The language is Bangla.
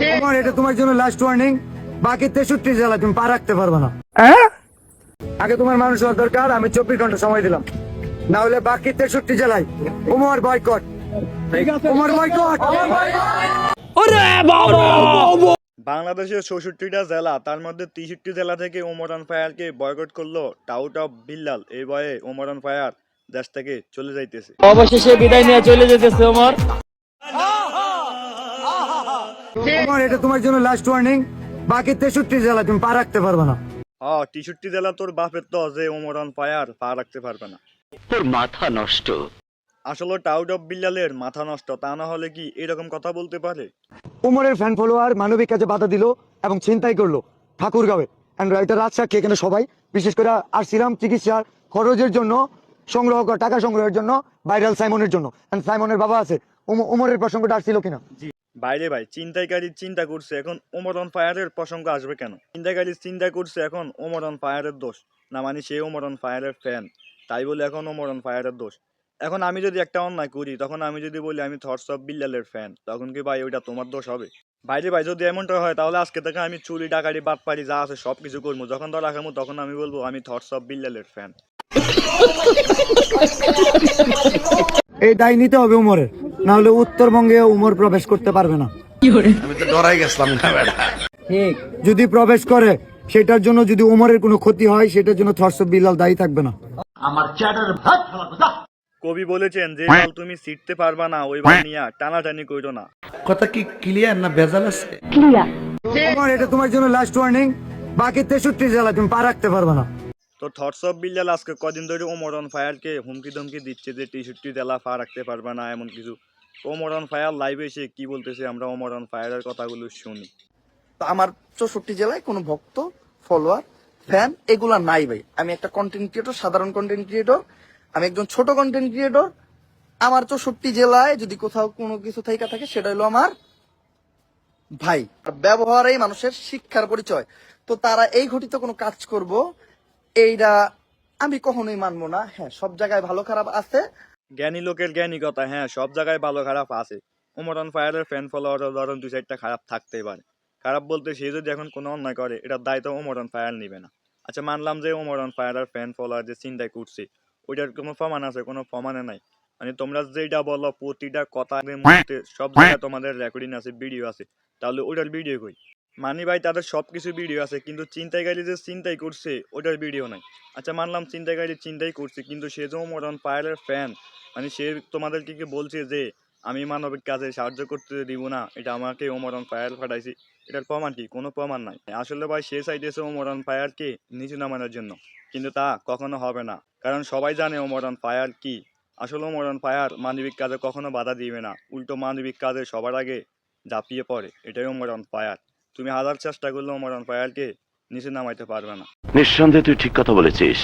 তোমার এটা তোমার জন্য লাস্ট ওয়ার্নিং বাকি তেষট্টি জেলা তুমি পা রাখতে পারবে না। আগে তোমার মানুষ হওয়ার দরকার আমি চব্বিশ ঘণ্টা সময় দিলাম। না হলে বাকি তেষট্টি জেলায় উমর বয়কট উমর বয়কট বাংলাদেশের চৌষট্টিটা জেলা তার মধ্যে তেষট্টি জেলা থেকে ওমরান ফায়ারকে বয়কট করল টাউট অফ বিল্লাল এই বয়ে ওমরান ফায়ার দেশ থেকে চলে যাইতেছে। অবশেষে বিদায় নিয়ে চলে যেতেছে ওমর তোমার এটা তোমার জন্য লাস্ট ওয়ার্নিং বাকি তেষট্টি জেলা তুমি পা রাখতে পারবে না। হ তেষট্টি জেলা তোর বাপের তো যে ওমরান ফায়ার পা রাখতে পারবে না। তোর মাথা নষ্ট। আসলে টাউট অফ বিল্লালের মাথা নষ্ট তা না হলে কি এরকম কথা বলতে পারে? উমরের ফ্যান ফলোয়ার মানবিক কাজে বাধা দিল এবং ছিনতাই করল ঠাকুরগাঁওয়ে। অ্যান্ড এটা রাজসাক্ষী এখানে সবাই বিশেষ করে আসছিলাম চিকিৎসার খরচের জন্য সংগ্রহ করা টাকা সংগ্রহের জন্য ভাইরাল সাইমনের জন্য। অ্যান্ড সাইমনের বাবা আছে উম- উমরের প্রসঙ্গটা আসছিল কিনা? বাইরে ভাই চিন্তাইকারী চিন্তা করছে, এখন ওমরন ফায়ারের প্রসঙ্গ আসবে কেন? চিন্তাকারী চিন্তা করছে, এখন ওমরন ফায়ারের দোষ। না মানে সে ওমরন ফায়ারের ফ্যান তাই বলে এখন ওমরন ফায়ারের দোষ। এখন আমি যদি একটা অন্যায় করি, তখন আমি যদি বলি আমি থটস অফ বিল্লালের ফ্যান তখন কি ভাই ওইটা তোমার দোষ হবে? বাইরে ভাই, যদি এমনটা হয়, তাহলে আজকে থেকে আমি চুরি ডাকারি বাদ পারি যা আছে সব কিছু করব। যখন ধর রাখামো তখন আমি বলব আমি থটস অফ বিল্লালের ফ্যান এই দায় নিতে হবে উমরের না হলে উত্তরবঙ্গে উমর প্রবেশ করতে পারবে না। আমি তো ডরাই গেছিলাম না ঠিক। যদি প্রবেশ করে সেটার জন্য যদি উমরের কোনো ক্ষতি হয় সেটার জন্য থর্স বিল্লাল দায়ী থাকবে না। কবি বলেছেন যে বল তুমি শিখতে পারবা না ওই বল নিয়ে টানাটানি কইরো না। কথা কি ক্লিয়ার না ভেজাল আছে? উমর এটা তোমার জন্য লাস্ট ওয়ার্নিং বাকি তেষট্টি জেলা তুমি পা রাখতে পারবে না। তো থটস অফ বিল্লাল আজকে কদিন ধরে ওমরন ফায়ারকে হুমকি ধমকি দিচ্ছে যে টি শার্টটি জেলা ফা রাখতে পারবে না এমন কিছু। তো ওমরন ফায়ার লাইভে এসে কি বলতেছে আমরা ওমরন ফায়ারের কথাগুলো শুনি। তো আমার চৌষট্টি জেলায় কোনো ভক্ত ফলোয়ার ফ্যান এগুলা নাই ভাই। আমি একটা কন্টেন্ট ক্রিয়েটর সাধারণ কন্টেন্ট ক্রিয়েটর আমি একজন ছোট কন্টেন্ট ক্রিয়েটর আমার চৌষট্টি জেলায় যদি কোথাও কোনো কিছু থাইকা থাকে, সেটা হলো আমার ভাই। আর ব্যবহারেই মানুষের শিক্ষার পরিচয়। তো তারা এই ঘটিত কোনো কাজ করব, এইটা আমি কখনোই মানবো না। হ্যাঁ সব জায়গায় ভালো খারাপ আছে জ্ঞানী লোকের জ্ঞানী কথা হ্যাঁ সব জায়গায় ভালো, খারাপ আছে। ওমরন ফায়ারের ফ্যান ফলোয়ার ধরেন দুই চারটা খারাপ থাকতেই পারে। খারাপ বলতে সে যদি এখন কোনো অন্যায় করে, এটার দায়িত্ব ওমরন ফায়ার নিবে না। আচ্ছা মানলাম যে ওমরন ফায়ারের ফ্যান ফলোয়ার যে চিন্তায় করছে ওইটার কোনো প্রমাণ আছে? কোনো প্রমাণে নাই। মানে তোমরা যেটা বলো, প্রতিটা কথা মুহূর্তে, সব জায়গায় তোমাদের রেকর্ডিং আছে ভিডিও আছে। তাহলে ওইটার ভিডিও কই? মানি ভাই, তাদের সব কিছু ভিডিও আছে, কিন্তু চিন্তাইকারী যে চিন্তাই করছে ওটার ভিডিও নাই। আচ্ছা মানলাম চিন্তাইকারী চিন্তাই করছে কিন্তু সে যে মরন ফায়ারের ফ্যান মানে সে তোমাদেরকে কি বলছে যে, আমি মানবিক কাজে সাহায্য করতে দিব না, এটা আমাকে ওমরন ফায়ার ফাটাইছি এটার প্রমাণ কি? কোনো প্রমাণ নাই। আসলে ভাই, সে চাইতেছে ওমরন ফায়ারকে নিচু নামানোর জন্য। কিন্তু তা কখনো হবে না। কারণ সবাই জানে ওমরন ফায়ার কি। আসলে ওমরন ফায়ার মানবিক কাজে কখনো বাধা দিবে না। উল্টো মানবিক কাজে সবার আগে ঝাঁপিয়ে পড়ে। এটাই ওমরন ফায়ার তুমি হাজার চেষ্টা করলেও ওমরন ফায়ারকে নিচে নামাইতে পারবে না। নিঃসন্দেহে তুই ঠিক কথা বলেছিস।